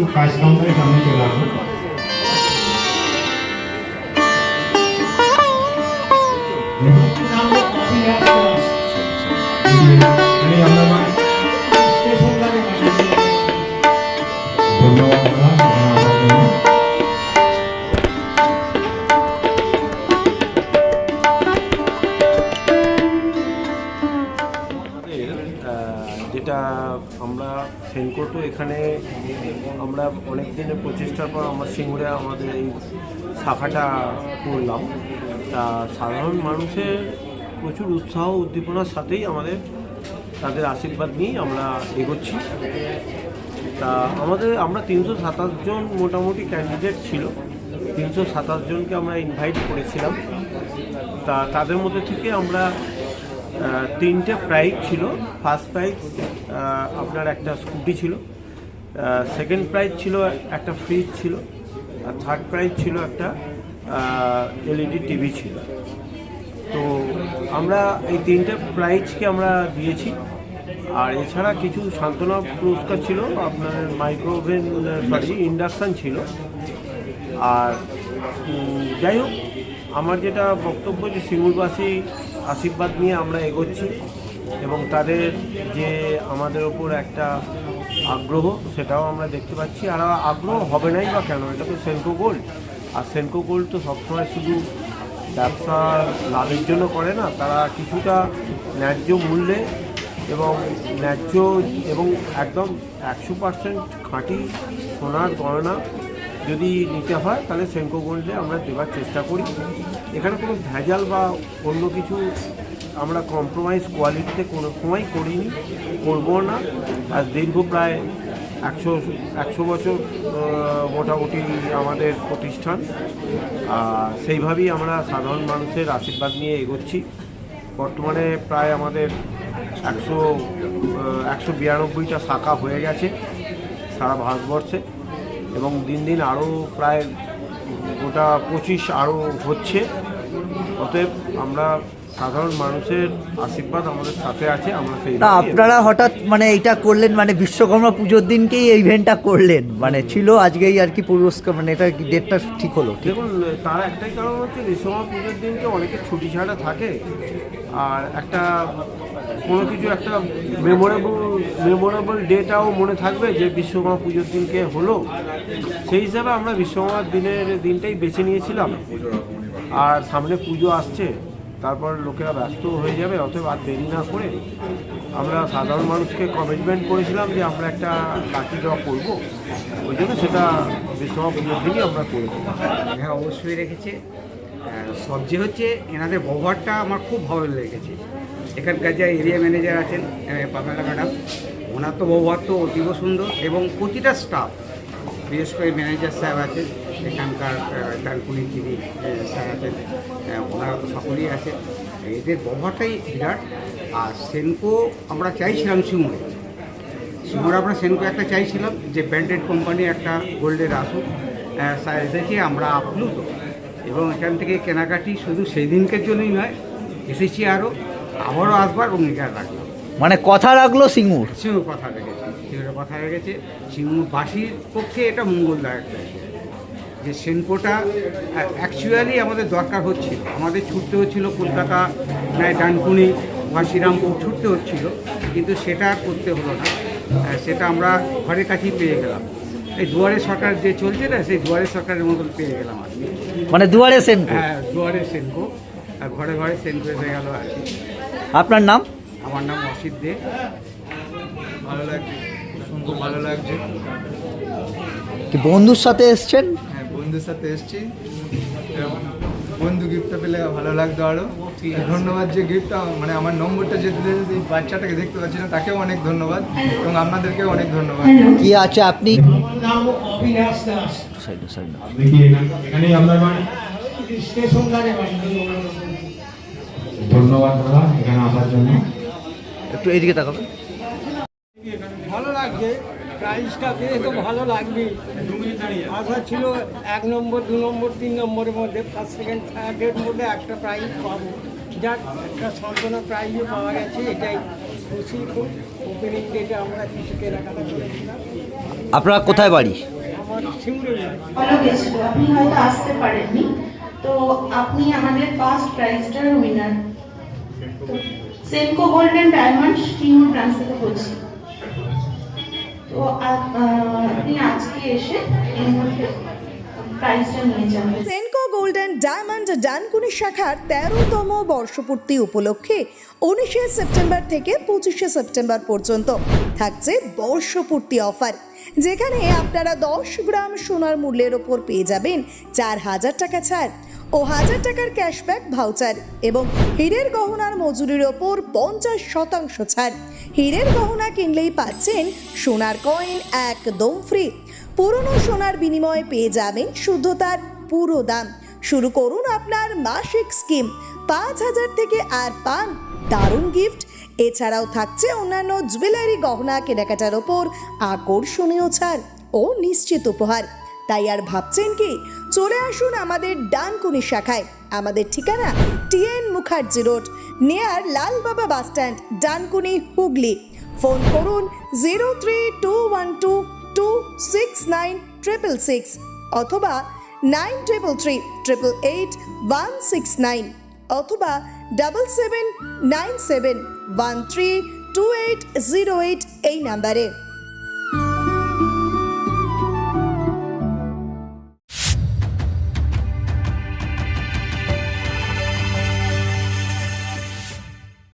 একটু কাজ কামটাই সামনে চলে আসুন। যেটা আমরা সেনকোটো এখানে আমরা অনেক দিনের প্রচেষ্টার পর আমার সিঙ্গুরে আমাদের এই শাখাটা করলাম। তা সাধারণ মানুষের প্রচুর উৎসাহ উদ্দীপনার সাথেই আমাদের তাদের আশীর্বাদ নিয়েই আমরা এগোচ্ছি। তা আমাদের, আমরা তিনশো সাতাশ জন মোটামুটি ক্যান্ডিডেট ছিল। তিনশো সাতাশ জনকে আমরা ইনভাইট করেছিলাম। তা তাদের মধ্যে থেকে আমরা তিনটে প্রাইজ ছিল। ফার্স্ট প্রাইজ আপনার একটা স্কুটি ছিল। সেকেন্ড প্রাইজ ছিল একটা ফ্রিজ ছিল। আর থার্ড প্রাইজ ছিল একটা এলইডি টিভি ছিল। তো আমরা এই তিনটে প্রাইজকে আমরা দিয়েছি। আর এছাড়া কিছু সান্ত্বনা পুরস্কার ছিল। আপনার মাইক্রোওভেন সরি ইন্ডাকশান ছিল। আর যাই হোক, আমার যেটা বক্তব্য যে সিঙ্গুরবাসী আশীর্বাদ নিয়ে আমরা এগোচ্ছি এবং তাদের যে আমাদের ওপর একটা আগ্রহ, সেটাও আমরা দেখতে পাচ্ছি। আর আগ্রহ হবে নাই বা কেন? এটা তো সেনকো গোল্ড আর সেনকো গোল্ড তো সবসময় শুধু ব্যবসা লাভের জন্য করে না, তারা কিছুটা ন্যায্য মূল্যে এবং ন্যায্য এবং একদম একশো পার্সেন্ট খাঁটি সোনার গয়না যদি নিতে হয়, তাহলে সেঙ্কো গোল্ডে আমরা দেওয়ার চেষ্টা করি। এখানে কোনো ভেজাল বা অন্য কিছু আমরা কম্প্রোমাইজ কোয়ালিটিতে কোনো সময় করিনি, করব না। আর দীর্ঘ প্রায় একশো একশো বছর মোটামুটি আমাদের প্রতিষ্ঠান। আর সেইভাবেই আমরা সাধারণ মানুষের আশীর্বাদ নিয়ে এগোচ্ছি। বর্তমানে প্রায় আমাদের একশো একশো বিরানব্বইটা শাখা হয়ে গেছে সারা ভারতবর্ষে। এবং দিন দিন আরও প্রায় গোটা পঁচিশ আরও হচ্ছে। অতএব আমরা সাধারণ মানুষের আশীর্বাদ আমাদের সাথে আছে আমরা সেই না আপনারা হঠাৎ মানে এইটা করলেন মানে বিশ্বকর্মা পুজোর দিনকেই এই ইভেন্টটা করলেন। মানে ছিল আজকেই আর কি পুরস্কার মানে এটা কি ডেটটা ঠিক হলো? ঠিক দেখুন তার একটাই কারণ হচ্ছে বিশ্বকর্মা পুজোর দিনকে অনেকে ছুটি ছাড়া থাকে। আর একটা কোনো কিছু একটা মেমোরেবল মেমোরেবল ডেটাও মনে থাকবে যে বিশ্বকর্মা পুজোর দিনকে হলো। সেই হিসাবে আমরা বিশ্বকর্মার দিনের দিনটাই বেছে নিয়েছিলাম। আর সামনে পুজো আসছে, তারপর লোকেরা ব্যস্ত হয়ে যাবে, অতএব আর দেরি না করে আমরা সাধারণ মানুষকে কমিটমেন্ট করেছিলাম যে আমরা একটা লাকি ড্র করব। ওই জন্য সেটা বিশ্বকর্মা পুজোর দিনই আমরা করেছি হ্যাঁ অবশ্যই রেখেছে। সবচেয়ে হচ্ছে, এনাদের ব্যবহারটা আমার খুব ভালো লেগেছে। এখানকার যে এরিয়া ম্যানেজার আছেন পামেলা ম্যাডাম, ওনার তো ব্যবহার তো অতীব সুন্দর এবং প্রতিটা স্টাফ বিশেষ করে ম্যানেজার সাহেব আছেন, এখানকার ডানকুনি যিনি স্যার আছেন ওনারা তো সকলেই আছেন। এদের ব্যবহারটাই বিরাট। আর সেনকো আমরা চাইছিলাম সিঙ্গুরে সিঙ্গুরে আমরা সেনকো একটা চাইছিলাম যে ব্র্যান্ডেড কোম্পানি একটা গোল্ডের আসুক। স্যার দেখে আমরা আপ্লুত। এবং এখান থেকে কেনাকাটি শুধু সেই দিনকের জন্যই নয় এসেছি আরও আবারও আসবার অঙ্গীকার রাখলাম মানে কথা রাখল সিঙ্গুর? সিঙ্গুর কথা রেখেছে সিঙ্গুরের কথা রেখেছে। সিঙ্গুরবাসীর পক্ষে এটা মঙ্গলদায়ক। যে সেনকোটা অ্যাকচুয়ালি আমাদের দরকার হচ্ছিল। আমাদের ছুটতে হচ্ছিল কলকাতা নয় ডানকুনি বা শ্রীরামপুর ছুটতে হচ্ছিল কিন্তু সেটা করতে হলো না। সেটা আমরা ঘরের কাছেই পেয়ে গেলাম। এই দুয়ারে সরকার যে চলছে না সেই দুয়ারে সরকারের মতন পেয়ে গেলাম আর কি মানে দুয়ারে সেন হ্যাঁ দুয়ারে সেনকো। আর ঘরে ঘরে সেনকো হয়ে গেল আর কি। আপনার নাম? আমার নাম অসিত দে। ভালো লাগছে খুব ভালো লাগছে। কি বন্ধুর সাথে এসছেন? হ্যাঁ বন্ধুর সাথে এসেছি। বন্ধু গিফটটা পেলে ভালো লাগতো আরও ধন্যবাদ যে গিফটটা মানে আমার নম্বরটা যে দিলে এই বাচ্চাটাকে দেখতে পাচ্ছি না তাকেও অনেক ধন্যবাদ এবং আপনাদেরকেও অনেক ধন্যবাদ। কি আছে আপনি? নাম অবিনাশ দাস। Side side. এখানে- আপনার স্টেশন ধারে ধন্যবাদ দাদা এখানে আসার জন্য। একটু এইদিকে তাকাবেন। ভালো লাগছে। প্রাইসটা পেয়ে তো ভালো লাগবে। আশা ছিল এক নম্বর দু নম্বর তিন নম্বরের মধ্যে ফার্স্ট সেকেন্ড থার্ডের মধ্যে একটা প্রাইজ পাবো। যাক একটা সান্ত্বনা প্রাইজও পাওয়া গেছে এটাই খুশি খুব ওপেনিং ডেটে আমরা কিছু কেনাকাটা করেছিলাম আপনারা কোথায় বাড়ি? আমার আপনি হয়তো আসতে পারেননি। তো আপনি আমাদের ফার্স্ট প্রাইজটার উইনার তো Senco golden diamond Singur branch থেকে বলছি তো আপনি আজকে এসে সেনকো গোল্ডেন ডায়মন্ড ডানকুনি শাখার তেরোতম বর্ষপূর্তি উপলক্ষে উনিশে সেপ্টেম্বর থেকে পঁচিশে সেপ্টেম্বর পর্যন্ত থাকছে বর্ষপূর্তি অফার যেখানে আপনারা দশ গ্রাম সোনার মূল্যের ওপর পেয়ে যাবেন চার হাজার টাকা ছাড়। ও হাজার টাকার ক্যাশব্যাক ভাউচার এবং হীরের গহনার মজুরির ওপর পঞ্চাশ শতাংশ ছাড়। হীরের গহনা কিনলেই পাচ্ছেন সোনার কয়েন একদম ফ্রি পুরনো সোনার বিনিময়ে পেয়ে যাবেন শুদ্ধতার পুরো দাম। শুরু করুন আপনার মাসিক স্কিম পাঁচ হাজার থেকে আর পান। দারুণ গিফট এছাড়াও থাকছে অন্যান্য জুয়েলারি গহনা কেনাকাটার ওপর আকর্ষণীয় ছাড় ও নিশ্চিত উপহার। তাই আর ভাবছেন কি? চলে আসুন আমাদের ডানকুনি শাখায়। আমাদের ঠিকানা T N Mukherjee road near Lalbaba bus stand, Dankuni, Hooghly. Phone করুন zero three two one two two six nine triple six অথবা nine triple three triple eight one six nine অথবা double seven nine seven one three two eight zero eight এই নাম্বারে।